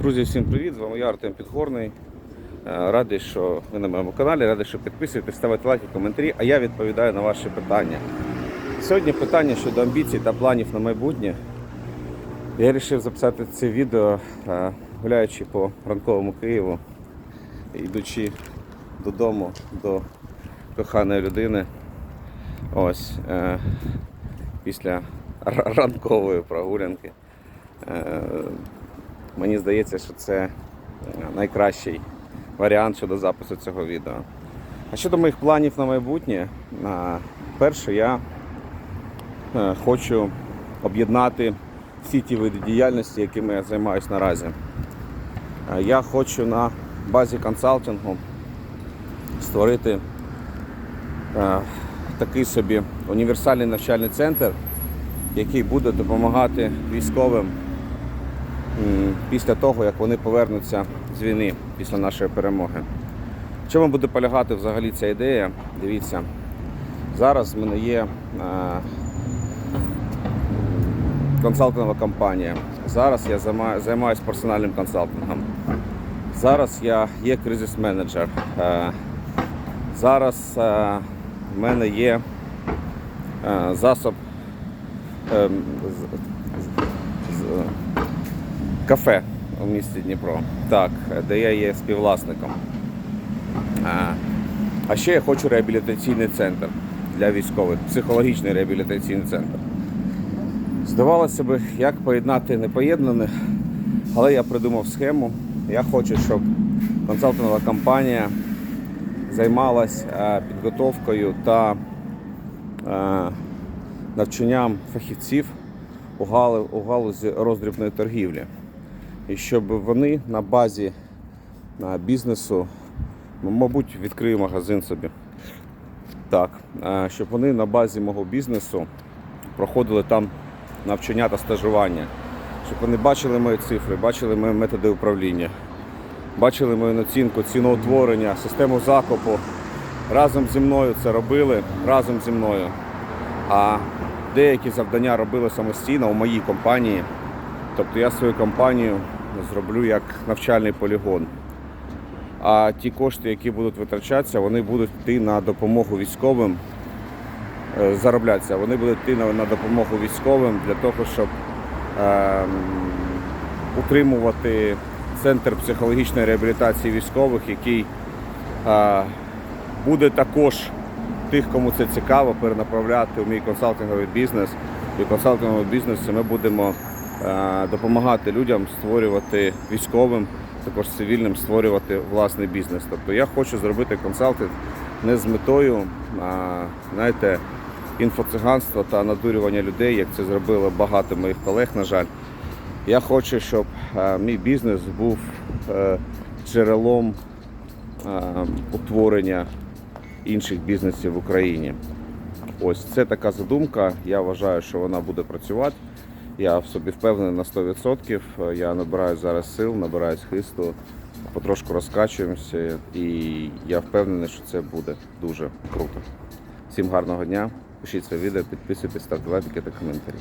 Друзі, всім привіт! З вами я Артем Підгорний. Е, Радий, що ви на моєму каналі, радий, що підписуєтесь, ставите лайки, коментарі, а я відповідаю на ваші питання. Сьогодні питання щодо амбіцій та планів на майбутнє. Я вирішив записати це відео, е, гуляючи по ранковому Києву, йдучи додому до коханої людини. Ось е, після ранкової прогулянки. Мені здається, що це е, найкращий варіант щодо запису цього відео. А щодо моїх планів на майбутнє, перше, я е, хочу об'єднати всі ті види діяльності, якими я займаюся наразі. Е, Я хочу на базі консалтингу створити такий собі універсальний навчальний центр, який буде допомагати військовим після того, як вони повернуться з війни після нашої перемоги. В чому буде полягати взагалі ця ідея? Дивіться, зараз в мене є е, консалтингова компанія. Зараз я займаюся персональним консалтингом. Зараз я є кризис-менеджер. Е, Зараз е, в мене є засоб ем, кафе у місті Дніпро, так, де я є співвласником. А, ще я хочу реабілітаційний центр для військових, психологічний реабілітаційний центр. Здавалося б, як поєднати непоєднане, але я придумав схему. Я хочу, щоб консалтингова компанія займалась підготовкою та навчанням фахівців у галузі роздрібної торгівлі. І щоб вони на базі бізнесу, мабуть, відкрию магазин собі. Так, щоб вони на базі мого бізнесу проходили там навчання та стажування, щоб вони бачили мої цифри, бачили мої методи управління, бачили мою націнку, ціноутворення, систему закупу. Разом зі мною це робили, разом зі мною. А деякі завдання робили самостійно у моїй компанії. Тобто я свою компанію зроблю як навчальний полігон. А ті кошти, які будуть витрачатися, вони будуть йти на допомогу військовим, е, зароблятися. Вони будуть йти на, допомогу військовим для того, щоб ем, утримувати центр психологічної реабілітації військових, який е, буде також тих, кому це цікаво, перенаправляти у мій консалтинговий бізнес. І в консалтинговому ми будемо е, допомагати людям створювати військовим, також цивільним створювати власний бізнес. Тобто я хочу зробити консалтинг не з метою, а, знаєте, інфоциганства та надурювання людей, як це зробило багато моїх колег, на жаль. Я хочу, щоб е, мій бізнес був е, джерелом е, утворення інших бізнесів в Україні. Ось це така задумка. Я вважаю, що вона буде працювати. Я в собі впевнений на 100%. Я набираю зараз сил, набираюсь хисту, потрошку розкачуємося, і я впевнений, що це буде дуже круто. Всім гарного дня. Пишіть це відео, підписуйтесь, ставте лайки та коментарі.